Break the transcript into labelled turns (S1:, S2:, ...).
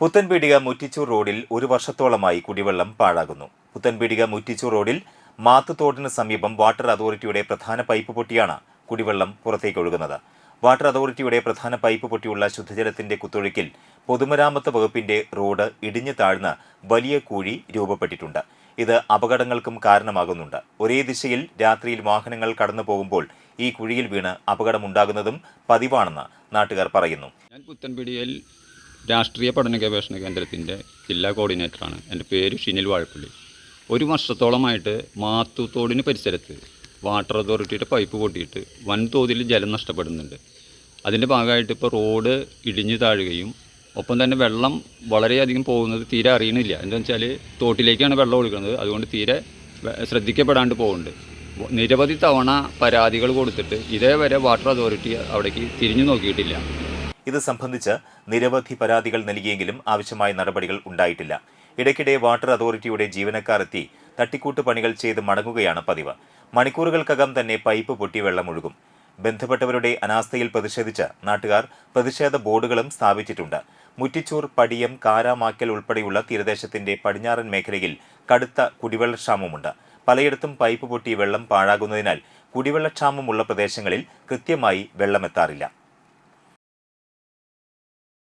S1: പുത്തൻപീടിക മുറ്റിച്ചൂർ റോഡിൽ ഒരു വർഷത്തോളമായി കുടിവെള്ളം പാഴാകുന്നു. പുത്തൻപീടിക മുറ്റിച്ചൂർ റോഡിൽ മാത്തുതോടിന് സമീപം വാട്ടർ അതോറിറ്റിയുടെ പ്രധാന പൈപ്പ് പൊട്ടിയാണ് കുടിവെള്ളം പുറത്തേക്ക് ഒഴുകുന്നത്. വാട്ടർ അതോറിറ്റിയുടെ പ്രധാന പൈപ്പ് പൊട്ടിയുള്ള ശുദ്ധജലത്തിന്റെ കുത്തൊഴുക്കിൽ പൊതുമരാമത്ത് വകുപ്പിന്റെ റോഡ് ഇടിഞ്ഞു താഴ്ന്ന് വലിയ കുഴി രൂപപ്പെട്ടിട്ടുണ്ട്. ഇത് അപകടങ്ങൾക്കും കാരണമാകുന്നുണ്ട്. ഒരേ ദിശയിൽ രാത്രിയിൽ വാഹനങ്ങൾ കടന്നു പോകുമ്പോൾ ഈ കുഴിയിൽ വീണ് അപകടമുണ്ടാകുന്നതും പതിവാണെന്ന് നാട്ടുകാർ പറയുന്നു.
S2: ഞാൻ പുത്തൻപിടിയിൽ രാഷ്ട്രീയ പഠന ഗവേഷണ കേന്ദ്രത്തിന്റെ ജില്ലാ കോർഡിനേറ്ററാണ്. എന്റെ പേര് ഷിനിൽ വാഴപ്പള്ളി. ഒരു വർഷത്തോളമായിട്ട് മാത്തുത്തോടിന് പരിസരത്ത് വാട്ടർ അതോറിറ്റിയുടെ പൈപ്പ് പൊട്ടിയിട്ട് വൻതോതിൽ ജലം നഷ്ടപ്പെടുന്നുണ്ട്. അതിന്റെ ഭാഗമായിട്ട് ഇപ്പോൾ റോഡ് ഇടിഞ്ഞു താഴുകയും ഒപ്പം തന്നെ വെള്ളം വളരെയധികം പോകുന്നത് തീരെ അറിയണില്ല. എന്താ വെച്ചാൽ തോട്ടിലേക്കാണ് വെള്ളം ഒഴുകുന്നത്. അതുകൊണ്ട് തീരെ ശ്രദ്ധിക്കപ്പെടാണ്ട് പോകുന്നുണ്ട്. നിരവധി തവണ പരാതികൾ കൊടുത്തിട്ട് ഇതേവരെ വാട്ടർ അതോറിറ്റി അവിടേക്ക് തിരിഞ്ഞു നോക്കിയിട്ടില്ല.
S1: ഇത് സംബന്ധിച്ച് നിരവധി പരാതികൾ നൽകിയെങ്കിലും ആവശ്യമായ നടപടികൾ ഉണ്ടായിട്ടില്ല. ഇടയ്ക്കിടെ വാട്ടർ അതോറിറ്റിയുടെ ജീവനക്കാർ എത്തി തട്ടിക്കൂട്ട് പണികൾ ചെയ്ത് മടങ്ങുകയാണ് പതിവ്. മണിക്കൂറുകൾക്കകം തന്നെ പൈപ്പ് പൊട്ടി വെള്ളമൊഴുകും ബന്ധപ്പെട്ടവരുടെ അനാസ്ഥയിൽ പ്രതിഷേധിച്ച് നാട്ടുകാർ പ്രതിഷേധ ബോർഡുകളും സ്ഥാപിച്ചിട്ടുണ്ട്. മുറ്റിച്ചൂർ പടിയം കാരാമാക്കൽ ഉൾപ്പെടെയുള്ള തീരദേശത്തിന്റെ പടിഞ്ഞാറൻ മേഖലയിൽ കടുത്ത കുടിവെള്ളക്ഷാമമുണ്ട്. പലയിടത്തും പൈപ്പ് പൊട്ടി വെള്ളം പാഴാകുന്നതിനാൽ കുടിവെള്ളക്ഷാമമുള്ള പ്രദേശങ്ങളിൽ കൃത്യമായി വെള്ളമെത്താറില്ല.